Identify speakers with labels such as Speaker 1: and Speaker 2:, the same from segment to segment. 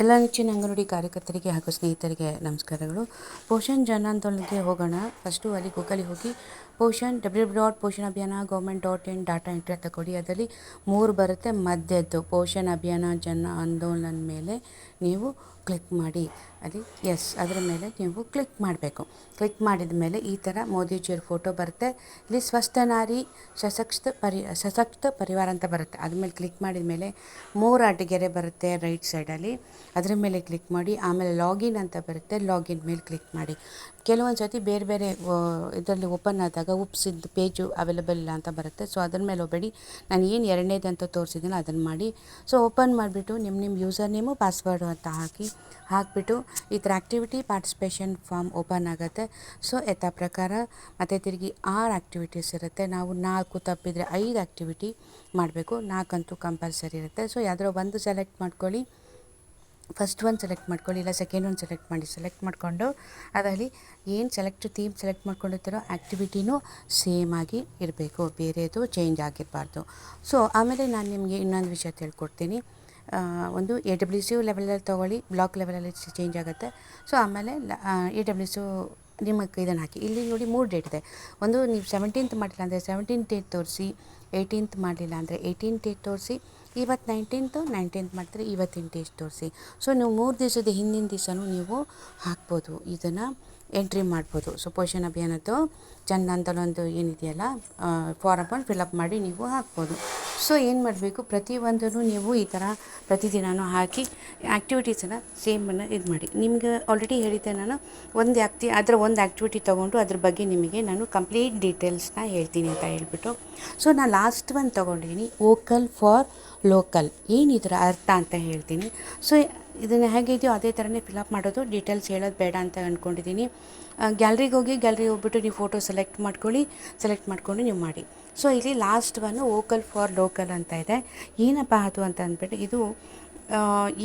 Speaker 1: ಎಲ್ಲ ನೆಚ್ಚಿನ ಅಂಗನವಾಡಿ ಕಾರ್ಯಕರ್ತರಿಗೆ ಹಾಗೂ ಸ್ನೇಹಿತರಿಗೆ ನಮಸ್ಕಾರಗಳು. ಪೋಷಣ್ ಜನಾಂದೋಲನಕ್ಕೆ ಹೋಗೋಣ. ಫಸ್ಟು ಅಲ್ಲಿ ಗೂಗಲಿಗೆ ಹೋಗಿ. Poshan W W dot Poshan Abhiyaan government dot in data entry ಅಂತ ಕೊಡಿ. ಅದರಲ್ಲಿ ಮೂರು ಬರುತ್ತೆ. ಮಧ್ಯದ್ದು ಪೋಷಣ್ ಅಭಿಯಾನ, ಜನ ಆಂದೋಲನ ಮೇಲೆ ನೀವು ಕ್ಲಿಕ್ ಮಾಡಿ, ಅಲ್ಲಿ ಎಸ್ ಅದರ ಮೇಲೆ ನೀವು ಕ್ಲಿಕ್ ಮಾಡಬೇಕು. ಕ್ಲಿಕ್ ಮಾಡಿದ ಮೇಲೆ ಈ ಥರ ಮೋದಿಜಿಯವ್ರ ಫೋಟೋ ಬರುತ್ತೆ. ಇಲ್ಲಿ ಸ್ವಸ್ಥ ನಾರಿ, ಸಶಕ್ತ ಪರಿ, ಸಶಕ್ತ ಪರಿವಾರ ಅಂತ ಬರುತ್ತೆ. ಅದ್ರ ಮೇಲೆ ಕ್ಲಿಕ್ ಮಾಡಿದ ಮೇಲೆ ಮೂರು ಅಡ್ಡಗೆರೆ ಬರುತ್ತೆ ರೈಟ್ ಸೈಡಲ್ಲಿ ಅದರ ಮೇಲೆ ಕ್ಲಿಕ್ ಮಾಡಿ, ಆಮೇಲೆ ಲಾಗಿನ್ ಅಂತ ಬರುತ್ತೆ. ಲಾಗಿನ್ ಮೇಲೆ ಕ್ಲಿಕ್ ಮಾಡಿ. ಕೆಲವೊಂದು ಸತಿ ಬೇರೆ ಬೇರೆ ಇದರಲ್ಲಿ ಓಪನ್ ಆದಾಗ ಉಪ್ಸಿದ್ದು ಪೇಜು ಅವೈಲೇಬಲ್ ಇಲ್ಲ ಅಂತ ಬರುತ್ತೆ. ಸೊ ಅದ್ರ ಮೇಲೆ ಹೋಗಬೇಡಿ. ನಾನು ಏನು ಎರಡನೇದಂತ ತೋರಿಸಿದ್ದೀನಿ ಅದನ್ನು ಮಾಡಿ. ಸೊ ಓಪನ್ ಮಾಡಿಬಿಟ್ಟು ನಿಮ್ಮ ನಿಮ್ಮ ಯೂಸರ್ ನೇಮು ಪಾಸ್ವರ್ಡು ಅಂತ ಹಾಕಿ, ಹಾಕಿಬಿಟ್ಟು ಈ ಥರ ಆ್ಯಕ್ಟಿವಿಟಿ ಪಾರ್ಟಿಸಿಪೇಷನ್ ಫಾರ್ಮ್ ಓಪನ್ ಆಗುತ್ತೆ. ಸೊ ಎತ್ತ ಪ್ರಕಾರ ಮತ್ತು ತಿರುಗಿ ಆರು ಆ್ಯಕ್ಟಿವಿಟೀಸ್ ಇರುತ್ತೆ. ನಾವು ನಾಲ್ಕು ತಪ್ಪಿದರೆ ಐದು ಆ್ಯಕ್ಟಿವಿಟಿ ಮಾಡಬೇಕು. ನಾಲ್ಕಂತೂ ಕಂಪಲ್ಸರಿ ಇರುತ್ತೆ. ಸೊ ಯಾವ್ದಾರ ಒಂದು ಸೆಲೆಕ್ಟ್ ಮಾಡ್ಕೊಳ್ಳಿ. ಫಸ್ಟ್ ಒಂದು ಸೆಲೆಕ್ಟ್ ಮಾಡ್ಕೊಳ್ಳಿ, ಇಲ್ಲ ಸೆಕೆಂಡ್ ಒಂದು ಸೆಲೆಕ್ಟ್ ಮಾಡಿ. ಸೆಲೆಕ್ಟ್ ಮಾಡಿಕೊಂಡು ಅದರಲ್ಲಿ ಏನು ಸೆಲೆಕ್ಟ್ ಥೀಮ್ ಸೆಲೆಕ್ಟ್ ಮಾಡ್ಕೊಂಡಿರ್ತೀರೋ ಆ್ಯಕ್ಟಿವಿಟಿನೂ ಸೇಮ್ ಆಗಿ ಇರಬೇಕು. ಬೇರೆದು ಚೇಂಜ್ ಆಗಿರಬಾರ್ದು. ಸೊ ಆಮೇಲೆ ನಾನು ನಿಮಗೆ ಇನ್ನೊಂದು ವಿಷಯ ತಿಳ್ಕೊಡ್ತೀನಿ. ಒಂದು ಎ ಡಬ್ಲ್ಯೂ ಸಿ ಲೆವೆಲಲ್ಲಿ ತೊಗೊಳ್ಳಿ. ಬ್ಲಾಕ್ ಲೆವೆಲಲ್ಲಿ ಚೇಂಜ್ ಆಗುತ್ತೆ. ಸೊ ಆಮೇಲೆ ಎ ಡಬ್ಲ್ಯೂ ಸಿ ನಿಮಗೆ ಇದನ್ನು ಹಾಕಿ. ಇಲ್ಲಿ ನೋಡಿ ಮೂರು ಡೇಟ್ ಇದೆ. ಒಂದು ನೀವು ಸೆವೆಂಟೀನ್ತ್ ಮಾಡಿಲ್ಲ ಅಂದರೆ ಸೆವೆಂಟೀನ್ ಡೇಟ್ ತೋರಿಸಿ ಏಯ್ಟೀನ್ತ್ ಮಾಡಲಿಲ್ಲ ಅಂದರೆ ಏಯ್ಟೀನ್ ಡೇಟ್ ತೋರಿಸಿ ಇವತ್ತು ನೈನ್ಟೀನ್ತು, ನೈನ್ಟೀನ್ತ್ ಮಾಡ್ತಾರೆ, ಇವತ್ತಿನ ಡೇಟ್ ತೋರಿಸಿ. ಸೊ ನೀವು ಮೂರು ದಿವಸದ ಹಿಂದಿನ ದಿವಸನೂ ನೀವು ಹಾಕ್ಬೋದು. ಇದನ್ನು ಎಂಟ್ರಿ ಮಾಡ್ಬೋದು. ಸೊ ಪೋಷಣ್ ಅಭಿಯಾನದ್ದು. ಜನ ಆಂದೋಲನದ್ದು ಏನಿದೆಯಲ್ಲ ಫಾರಮನ್ನು ಫಿಲಪ್ ಮಾಡಿ ನೀವು ಹಾಕ್ಬೋದು. ಸೊ ಏನು ಮಾಡಬೇಕು? ಪ್ರತಿಯೊಂದನ್ನು ನೀವು ಈ ಥರ ಪ್ರತಿದಿನವೂ ಹಾಕಿ ಆ್ಯಕ್ಟಿವಿಟೀಸನ್ನು ಸೇಮನ್ನು ಇದು ಮಾಡಿ. ನಿಮಗೆ ಆಲ್ರೆಡಿ ಹೇಳಿದ್ದೆ ನಾನು, ಒಂದು ಆ್ಯಕ್ಟಿ ಅದರ ಒಂದು ಆ್ಯಕ್ಟಿವಿಟಿ ತೊಗೊಂಡು ಅದ್ರ ಬಗ್ಗೆ ನಿಮಗೆ ನಾನು ಕಂಪ್ಲೀಟ್ ಡೀಟೇಲ್ಸ್ನ ಹೇಳ್ತೀನಿ ಅಂತ ಹೇಳ್ಬಿಟ್ಟು. ಸೊ ನಾನು ಲಾಸ್ಟ್ ಒಂದು ತೊಗೊಂಡಿದ್ದೀನಿ ವೋಕಲ್ ಫಾರ್ ಲೋಕಲ್ ಏನು ಇದರ ಅರ್ಥ ಅಂತ ಹೇಳ್ತೀನಿ. ಸೊ ಇದನ್ನು ಹೇಗಿದೆಯೋ ಅದೇ ಥರನೇ ಫಿಲಪ್ ಮಾಡೋದು. ಡೀಟೇಲ್ಸ್ ಹೇಳೋದು ಬೇಡ ಅಂತ ಅಂದ್ಕೊಂಡಿದ್ದೀನಿ ಗ್ಯಾಲ್ರಿಗೆ ಹೋಗಿ ಗ್ಯಾಲ್ರಿಗೆ ಹೋಗ್ಬಿಟ್ಟು ನೀವು ಫೋಟೋ ಸೆಲೆಕ್ಟ್ ಮಾಡ್ಕೊಳ್ಳಿ ಸೆಲೆಕ್ಟ್ ಮಾಡಿಕೊಂಡು ನೀವು ಮಾಡಿ. ಸೊ ಇಲ್ಲಿ last one vocal for local ಅಂತ ಇದೆ. ಏನಪ್ಪ ಅದು ಅಂತ ಅಂದ್ಬಿಟ್ಟು ಇದು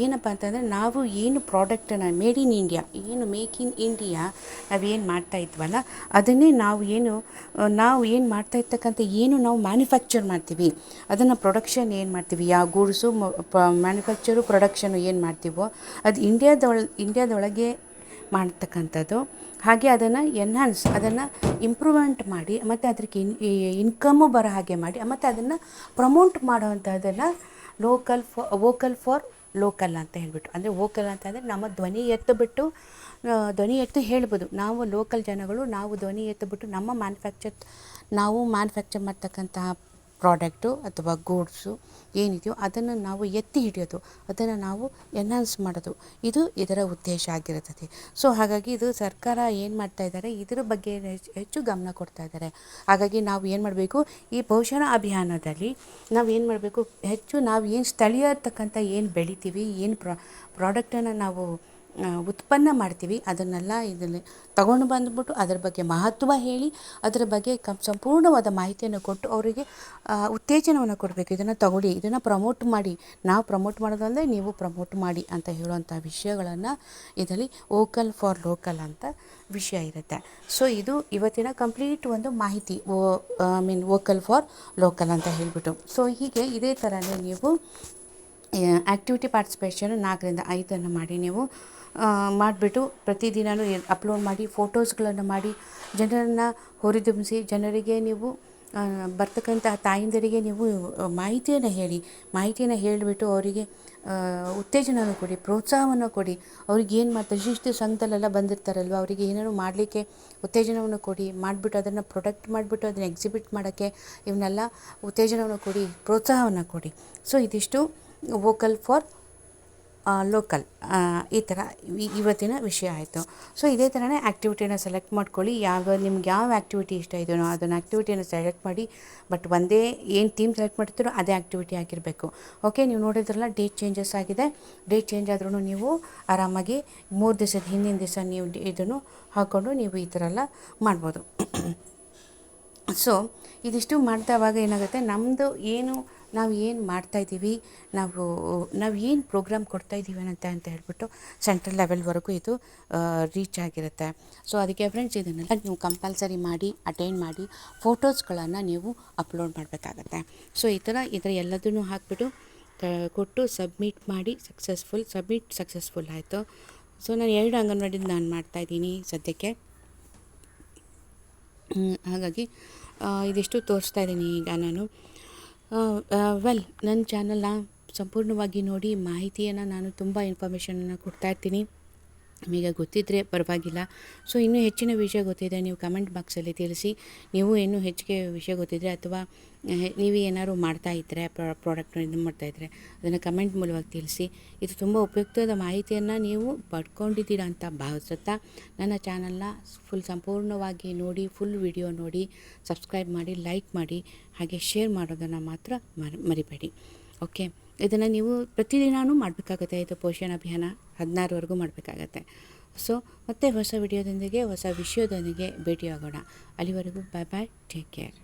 Speaker 1: ಏನಪ್ಪ ಅಂತಂದರೆ ನಾವು ಏನು ಪ್ರಾಡಕ್ಟನ್ನು ಮೇಡ್ ಇನ್ ಇಂಡಿಯಾ ಏನು ಮೇಕ್ ಇನ್ ಇಂಡಿಯಾ ನಾವೇನು ಮಾಡ್ತಾ ಇದ್ವಲ್ಲ, ಅದನ್ನೇ ನಾವು ಏನು ನಾವು ಏನು ಮಾಡ್ತಾ ಇರ್ತಕ್ಕಂಥ ಏನು ನಾವು ಮ್ಯಾನುಫ್ಯಾಕ್ಚರ್ ಮಾಡ್ತೀವಿ. ಅದನ್ನು ಪ್ರೊಡಕ್ಷನ್ ಏನು ಮಾಡ್ತೀವಿ? ಯಾವ ಗೂಡ್ಸು ಮ್ಯಾನುಫ್ಯಾಕ್ಚರು ಪ್ರೊಡಕ್ಷನು ಏನು ಮಾಡ್ತೀವೋ? ಅದು ಇಂಡಿಯಾದೊಳ ಇಂಡಿಯಾದೊಳಗೆ ಮಾಡ್ತಕ್ಕಂಥದ್ದು. ಹಾಗೆ ಅದನ್ನು ಎನ್ಹಾನ್ಸ್ ಅದನ್ನು ಇಂಪ್ರೂವ್ಮೆಂಟ್ ಮಾಡಿ, ಮತ್ತು ಅದಕ್ಕೆ ಇನ್ ಇನ್ಕಮ್ಮು ಬರೋ ಹಾಗೆ ಮಾಡಿ, ಮತ್ತು ಅದನ್ನು promote ಮಾಡುವಂಥದ್ದನ್ನು local for vocal for local ಅಂತ ಹೇಳಿಬಿಟ್ಟು. ಅಂದರೆ ವೋಕಲ್ ಅಂತ ಅಂದರೆ ನಮ್ಮ ಧ್ವನಿ ಎತ್ತಿಬಿಟ್ಟು ಧ್ವನಿ ಎತ್ತು ಹೇಳ್ಬೋದು. ನಾವು ಲೋಕಲ್ ಜನಗಳು, ನಾವು ಧ್ವನಿ ಎತ್ತಿಬಿಟ್ಟು ನಮ್ಮ ಮ್ಯಾನುಫ್ಯಾಕ್ಚರ್ ನಾವು ಮ್ಯಾನುಫ್ಯಾಕ್ಚರ್ ಮಾಡ್ತಕ್ಕಂತಹ ಪ್ರಾಡಕ್ಟು ಅಥವಾ ಗೂಡ್ಸು ಏನಿದೆಯೋ ಅದನ್ನು ನಾವು ಎತ್ತಿ ಹಿಡಿಯೋದು, ಅದನ್ನು ನಾವು ಎನ್ಹಾನ್ಸ್ ಮಾಡೋದು, ಇದು ಇದರ ಉದ್ದೇಶ ಆಗಿರುತ್ತದೆ. ಸೊ, ಹಾಗಾಗಿ ಇದು ಸರ್ಕಾರ ಏನು ಮಾಡ್ತಾ ಇದ್ದಾರೆ, ಇದರ ಬಗ್ಗೆ ಹೆಚ್ಚು- ಗಮನ ಕೊಡ್ತಾ ಇದ್ದಾರೆ. ಹಾಗಾಗಿ ನಾವು ಏನು ಮಾಡಬೇಕು, ಈ ಪೋಷಣ ಅಭಿಯಾನದಲ್ಲಿ ನಾವು ಏನು ಮಾಡಬೇಕು, ಹೆಚ್ಚು ನಾವು ಏನು ಸ್ಥಳೀಯ ಇರ್ತಕ್ಕಂಥ ಏನು ಬೆಳಿತೀವಿ, ಏನು ಪ್ರಾ, ಪ್ರಾಡಕ್ಟನ್ನು ನಾವು ಉತ್ಪನ್ನ ಮಾಡ್ತೀವಿ. ಅದನ್ನೆಲ್ಲ ಇದರಲ್ಲಿ ತಗೊಂಡು ಬಂದ್ಬಿಟ್ಟು ಅದರ ಬಗ್ಗೆ ಮಹತ್ವ ಹೇಳಿ, ಅದರ ಬಗ್ಗೆ ಸಂಪೂರ್ಣವಾದ ಮಾಹಿತಿಯನ್ನು ಕೊಟ್ಟು ಅವರಿಗೆ ಉತ್ತೇಜನವನ್ನು ಕೊಡಬೇಕು. ಇದನ್ನು ತಗೊಳ್ಳಿ, ಇದನ್ನು ಪ್ರಮೋಟ್ ಮಾಡಿ. ನಾವು ಪ್ರಮೋಟ್ ಮಾಡೋದಲ್ಲದೆ ನೀವು ಪ್ರಮೋಟ್ ಮಾಡಿ ಅಂತ ಹೇಳುವಂಥ ವಿಷಯಗಳನ್ನು ಇದರಲ್ಲಿ ವೋಕಲ್ ಫಾರ್ ಲೋಕಲ್ ಅಂತ ವಿಷಯ ಇರುತ್ತೆ. ಸೊ, ಇದು ಇವತ್ತಿನ ಕಂಪ್ಲೀಟ್ ಒಂದು ಮಾಹಿತಿ. ಓ, I mean vocal for local ಅಂತ ಹೇಳಿಬಿಟ್ಟು. ಸೊ, ಹೀಗೆ ಇದೇ ಥರನೇ ನೀವು ಆ್ಯಕ್ಟಿವಿಟಿ ಪಾರ್ಟಿಸಿಪೇಷನ್ ನಾಲ್ಕರಿಂದ ಐದನ್ನು ಮಾಡಿ ನೀವು ಮಾಡಿಬಿಟ್ಟು ಪ್ರತಿದಿನವೂ ಅಪ್ಲೋಡ್ ಮಾಡಿ ಫೋಟೋಸ್ಗಳನ್ನು ಮಾಡಿ, ಜನರನ್ನು ಹುರಿದುಂಬಿಸಿ, ಜನರಿಗೆ ನೀವು ಬರ್ತಕ್ಕಂಥ ತಾಯಂದಿರಿಗೆ ನೀವು ಮಾಹಿತಿಯನ್ನು ಹೇಳಿ, ಮಾಹಿತಿಯನ್ನು ಹೇಳಿಬಿಟ್ಟು ಅವರಿಗೆ ಉತ್ತೇಜನವನ್ನು ಕೊಡಿ, ಪ್ರೋತ್ಸಾಹವನ್ನು ಕೊಡಿ. ಅವ್ರಿಗೆ ಏನು ಮಾಡ್ತಾರೆ ಶಿಸ್ತು ಸಂಘದಲ್ಲೆಲ್ಲ ಬಂದಿರ್ತಾರಲ್ವ, ಅವರಿಗೆ ಏನಾದ್ರು ಮಾಡಲಿಕ್ಕೆ ಉತ್ತೇಜನವನ್ನು ಕೊಡಿ, ಮಾಡಿಬಿಟ್ಟು ಅದನ್ನು ಪ್ರೊಡಕ್ಟ್ ಮಾಡಿಬಿಟ್ಟು ಅದನ್ನು ಎಕ್ಸಿಬಿಟ್ ಮಾಡೋಕ್ಕೆ, ಇವನ್ನೆಲ್ಲ ಉತ್ತೇಜನವನ್ನು ಕೊಡಿ, ಪ್ರೋತ್ಸಾಹವನ್ನು ಕೊಡಿ. ಸೊ ಇದಿಷ್ಟು. ವೋಕಲ್ ಫಾರ್ ಲೋಕಲ್ ಈ ಥರ ಇವತ್ತಿನ ವಿಷಯ ಆಯಿತು. ಸೊ ಇದೇ ಥರನೇ ಆ್ಯಕ್ಟಿವಿಟಿನ ಸೆಲೆಕ್ಟ್ ಮಾಡ್ಕೊಳ್ಳಿ. ಯಾವ ನಿಮ್ಗೆ ಯಾವ ಆ್ಯಕ್ಟಿವಿಟಿ ಇಷ್ಟ ಇದೆಯೋ ಅದನ್ನು ಆ್ಯಕ್ಟಿವಿಟಿಯನ್ನು ಸೆಲೆಕ್ಟ್ ಮಾಡಿ ಬಟ್ ಒಂದೇ ಏನು ಥೀಮ್ ಸೆಲೆಕ್ಟ್ ಮಾಡ್ತೀರೋ ಅದೇ ಆ್ಯಕ್ಟಿವಿಟಿ ಆಗಿರಬೇಕು. ಓಕೆ ನೀವು ನೋಡಿದ್ರಲ್ಲ ಡೇಟ್ ಚೇಂಜಸ್ ಆಗಿದೆ. ಡೇಟ್ ಚೇಂಜ್ ಆದ್ರೂ ನೀವು ಆರಾಮಾಗಿ ಮೂರು ದಿವಸದ ಹಿಂದಿನ ದಿವಸ ನೀವು ಇದನ್ನು ಹಾಕ್ಕೊಂಡು ನೀವು ಈ ಥರ ಎಲ್ಲ ಮಾಡ್ಬೋದು. ಸೊ ಇದಿಷ್ಟು ಮಾಡ್ತಾವಾಗ ಏನಾಗುತ್ತೆ? ನಮ್ಮದು ಏನು ನಾವು ಏನು ಮಾಡ್ತಾಯಿದ್ದೀವಿ ನಾವು ನಾವು ಏನು ಪ್ರೋಗ್ರಾಮ್ ಕೊಡ್ತಾಯಿದ್ದೀವಿ ಅಂತ ಅಂತ ಹೇಳ್ಬಿಟ್ಟು ಸೆಂಟ್ರಲ್ ಲೆವೆಲ್ವರೆಗೂ ಇದು ರೀಚ್ ಆಗಿರುತ್ತೆ. ಸೊ ಅದಕ್ಕೆ ಫ್ರೆಂಡ್ಸ್ ಇದನ್ನೆಲ್ಲ ನೀವು ಕಂಪಲ್ಸರಿ ಮಾಡಿ ಅಟೆಂಡ್ ಮಾಡಿ ಫೋಟೋಸ್ಗಳನ್ನು ನೀವು ಅಪ್ಲೋಡ್ ಮಾಡಬೇಕಾಗತ್ತೆ. ಸೊ ಈ ಥರ ಇದರ ಎಲ್ಲದನ್ನು ಹಾಕ್ಬಿಟ್ಟು ಕೊಟ್ಟು ಸಬ್ಮಿಟ್ ಮಾಡಿ ಸಕ್ಸಸ್ಫುಲ್ ಸಬ್ಮಿಟ್ ಸಕ್ಸಸ್ಫುಲ್ ಆಯಿತು. ಸೊ ನಾನು ಎರಡು ಅಂಗನವಾಡಿದ ನಾನು ಮಾಡ್ತಾಯಿದ್ದೀನಿ ಸದ್ಯಕ್ಕೆ. ಹಾಗಾಗಿ ಇದಿಷ್ಟು ತೋರಿಸ್ತಾ ಇದ್ದೀನಿ ಈಗ ನಾನು. ವೆಲ್ ನನ್ನ ಚಾನಲ್ನ ಸಂಪೂರ್ಣವಾಗಿ ನೋಡಿ ಮಾಹಿತಿಯನ್ನು ನಾನು ತುಂಬ ಇನ್ಫಾರ್ಮೇಷನನ್ನು ಕೊಡ್ತಾ ನಿಮಗೆ ಗೊತ್ತಿದ್ದರೆ ಪರವಾಗಿಲ್ಲ. ಸೊ ಇನ್ನೂ ಹೆಚ್ಚಿನ ವಿಷಯ ಗೊತ್ತಿದೆ, ನೀವು ಕಮೆಂಟ್ ಬಾಕ್ಸಲ್ಲಿ ತಿಳಿಸಿ. ನೀವು ಇನ್ನೂ ಹೆಚ್ಚಿಗೆ ವಿಷಯ ಗೊತ್ತಿದ್ದರೆ ಅಥವಾ ನೀವು ಏನಾದ್ರು ಮಾಡ್ತಾ ಇದ್ದರೆ ಪ್ರಾಡಕ್ಟ್ನ ಇದು ಮಾಡ್ತಾ ಇದ್ದರೆ ಅದನ್ನು ಕಮೆಂಟ್ ಮೂಲವಾಗಿ ತಿಳಿಸಿ. ಇದು ತುಂಬ ಉಪಯುಕ್ತವಾದ ಮಾಹಿತಿಯನ್ನು ನೀವು ಪಡ್ಕೊಂಡಿದ್ದೀರಾ ಅಂತ ಭಾವಿಸುತ್ತಾ ನನ್ನ ಚಾನಲ್ನ ಫುಲ್ ಸಂಪೂರ್ಣವಾಗಿ ನೋಡಿ ಫುಲ್ ವಿಡಿಯೋ ನೋಡಿ ಸಬ್ಸ್ಕ್ರೈಬ್ ಮಾಡಿ ಲೈಕ್ ಮಾಡಿ, ಹಾಗೆ ಶೇರ್ ಮಾಡೋದನ್ನು ಮಾತ್ರ ಮರ್, ಮರಿಬೇಡಿ. ಓಕೆ ಇದನ್ನು ನೀವು ಪ್ರತಿದಿನವೂ ಮಾಡಬೇಕಾಗುತ್ತೆ. ಇದು ಪೋಷಣ ಅಭಿಯಾನ ಹದಿನಾರುವರೆಗೂ ಮಾಡಬೇಕಾಗತ್ತೆ. ಸೊ ಮತ್ತೆ ಹೊಸ ವಿಡಿಯೋದೊಂದಿಗೆ, ಹೊಸ ವಿಷಯದೊಂದಿಗೆ ಭೇಟಿಯಾಗೋಣ. ಅಲ್ಲಿವರೆಗೂ ಬಾಯ್ ಬಾಯ್ ಟೇಕ್ ಕೇರ್